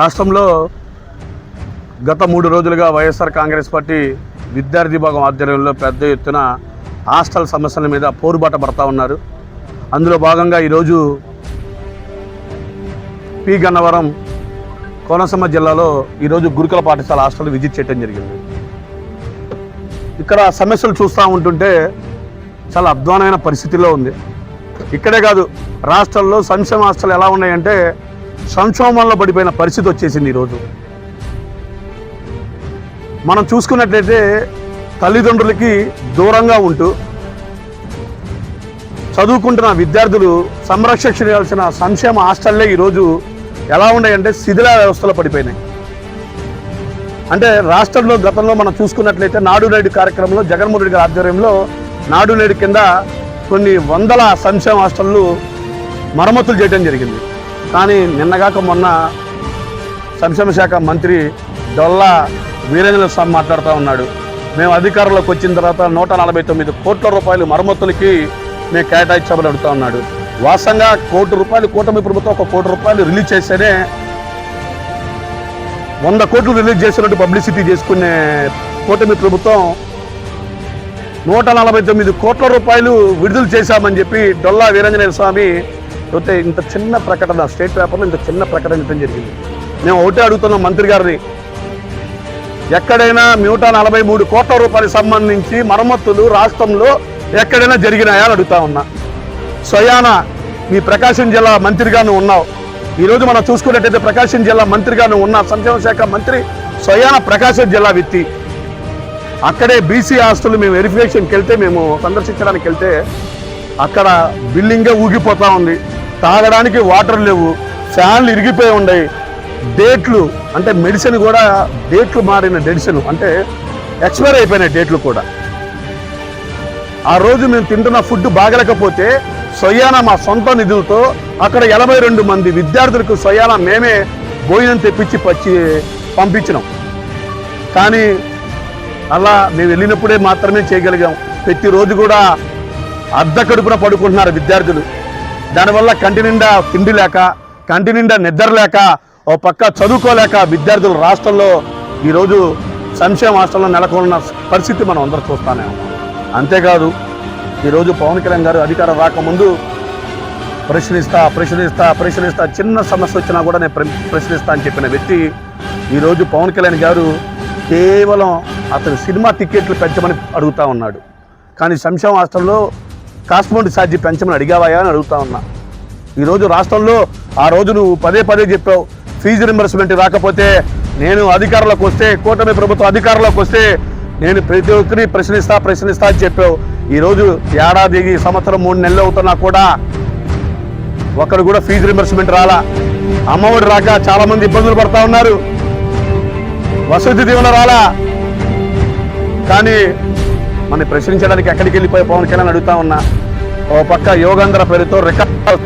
రాష్ట్రంలో గత మూడు రోజులుగా వైఎస్ఆర్ కాంగ్రెస్ పార్టీ విద్యార్థి భాగం ఆధ్వర్యంలో పెద్ద ఎత్తున హాస్టల్ సమస్యల మీద పోరుబాట పడతా ఉన్నారు. అందులో భాగంగా ఈరోజు పి గన్నవరం కోనసీమ జిల్లాలో ఈరోజు గురుకుల పాఠశాల హాస్టల్ విజిట్ చేయడం జరిగింది. ఇక్కడ సమస్యలు చూస్తూ ఉంటుంటే చాలా అధ్వానమైన పరిస్థితిలో ఉంది. ఇక్కడే కాదు రాష్ట్రంలో సంక్షేమ హాస్టల్ ఎలా ఉన్నాయంటే సంక్షోభంలో పడిపోయిన పరిస్థితి వచ్చేసింది ఈరోజు. మనం చూసుకున్నట్లయితే తల్లిదండ్రులకి దూరంగా ఉంటూ చదువుకుంటున్న విద్యార్థులు సంరక్షణ చేయాల్సిన సంక్షేమ హాస్టల్లే ఈరోజు ఎలా ఉన్నాయంటే శిథిల వ్యవస్థలో పడిపోయినాయి. అంటే రాష్ట్రంలో గతంలో మనం చూసుకున్నట్లయితే నాడు నేడు కార్యక్రమంలో జగన్మోహన్ రెడ్డి గారి ఆధ్వర్యంలో నాడు నేడు కింద కొన్ని వందల సంక్షేమ హాస్టళ్ళు మరమ్మతులు చేయడం జరిగింది. కానీ నిన్నగాక మొన్న సంక్షేమ శాఖ మంత్రి డొల్లా వీరేంద్ర స్వామి మాట్లాడుతూ ఉన్నాడు. మేము అధికారంలోకి వచ్చిన తర్వాత నూట నలభై తొమ్మిది కోట్ల రూపాయలు మరమ్మతులకి మేము కేటాయించమని అడుగుతా ఉన్నాడు. వాస్తవంగా కోటి రూపాయలు కూటమి ప్రభుత్వం ఒక కోటి రూపాయలు రిలీజ్ చేస్తేనే వంద కోట్లు రిలీజ్ చేసినట్టు పబ్లిసిటీ చేసుకునే కూటమి ప్రభుత్వం నూట నలభై తొమ్మిది కోట్ల రూపాయలు విడుదల చేశామని చెప్పి డొల్లా వీరంజనేయ స్వామి అయితే ఇంత చిన్న ప్రకటన స్టేట్ పేపర్లో ఇంత చిన్న ప్రకటన ఇవ్వడం జరిగింది. మేము ఒకటే అడుగుతున్నాం మంత్రి గారిని ఎక్కడైనా నూట నలభై మూడు కోట్ల రూపాయలకు సంబంధించి మరమ్మతులు రాష్ట్రంలో ఎక్కడైనా జరిగినాయా అని అడుగుతా ఉన్నా. స్వయాన మీ ప్రకాశం జిల్లా మంత్రిగాను ఉన్నావు. ఈరోజు మనం చూసుకున్నట్టయితే ప్రకాశం జిల్లా మంత్రిగాను ఉన్న సంక్షేమ శాఖ మంత్రి స్వయాన ప్రకాశం జిల్లా వ్యక్తి. అక్కడే బీసీ ఆస్తులు మేము వెరిఫికేషన్కి వెళ్తే మేము సందర్శించడానికి వెళ్తే అక్కడ బిల్డింగే ఊగిపోతూ ఉంది. తాగడానికి వాటర్ లేవు ఫ్యాన్లు ఇరిగిపోయి ఉన్నాయి. డేట్లు అంటే మెడిసిన్ కూడా డేట్లు మారిన మెడిసిన్ అంటే ఎక్స్పైర్ అయిపోయినాయి డేట్లు కూడా. ఆ రోజు మేము తింటున్న ఫుడ్ బాగలేకపోతే సొయ్యాన మా సొంత నిధులతో అక్కడ ఎనభై రెండు మంది విద్యార్థులకు సొయ్యాన మేమే భోజనం తెప్పించి పచ్చి పంపించినాం. కానీ అలా మేము వెళ్ళినప్పుడే మాత్రమే చేయగలిగాం. ప్రతిరోజు కూడా అర్ధ కడుపున పడుకుంటున్నారు విద్యార్థులు. దానివల్ల కంటి నిండా తిండి లేక కంటి నిండా నిద్ర లేక ఓ పక్క చదువుకోలేక విద్యార్థులు రాష్ట్రంలో ఈరోజు సంక్షేమ హాస్టల్లో నెలకొన్న పరిస్థితి మనం అందరూ చూస్తానే ఉన్నాం. అంతేకాదు ఈరోజు పవన్ కళ్యాణ్ గారు అధికారం రాకముందు ప్రశ్నిస్తా ప్రశ్నిస్తా ప్రశ్నిస్తా చిన్న సమస్య వచ్చినా కూడా నేను ప్ర- ప్రశ్నిస్తా అని చెప్పిన వ్యక్తి ఈరోజు పవన్ కళ్యాణ్ గారు కేవలం అతని సినిమా టికెట్లు పెంచమని అడుగుతా ఉన్నాడు. కానీ సంక్షేమ హాస్టల్లో కాస్మోండ్ ఛార్జీ పెంచమని అడిగావాయా అని అడుగుతా ఉన్నా. ఈరోజు రాష్ట్రంలో ఆ రోజు నువ్వు పదే పదే చెప్పావు ఫీజు రింబర్స్మెంట్ రాకపోతే నేను అధికారంలోకి వస్తే కూటమి ప్రభుత్వం అధికారంలోకి వస్తే నేను ప్రతి ఒక్కరిని ప్రశ్నిస్తా ప్రశ్నిస్తా అని చెప్పావు. ఈరోజు ఏడాది సంవత్సరం మూడు నెలలు అవుతున్నా కూడా ఒకరు కూడా ఫీజు రింబర్స్మెంట్ రాలా. అమ్మఒడి రాక చాలా మంది ఇబ్బందులు పడతా ఉన్నారు. వసతి దీవెన రాలా. కానీ మన ప్రశ్నించడానికి ఎక్కడికి వెళ్ళిపోయి పవన్ కళ్యాణ్ అడుగుతా ఉన్నా. ఓ పక్క యోగాంధ్ర పేరుతో రికార్డ్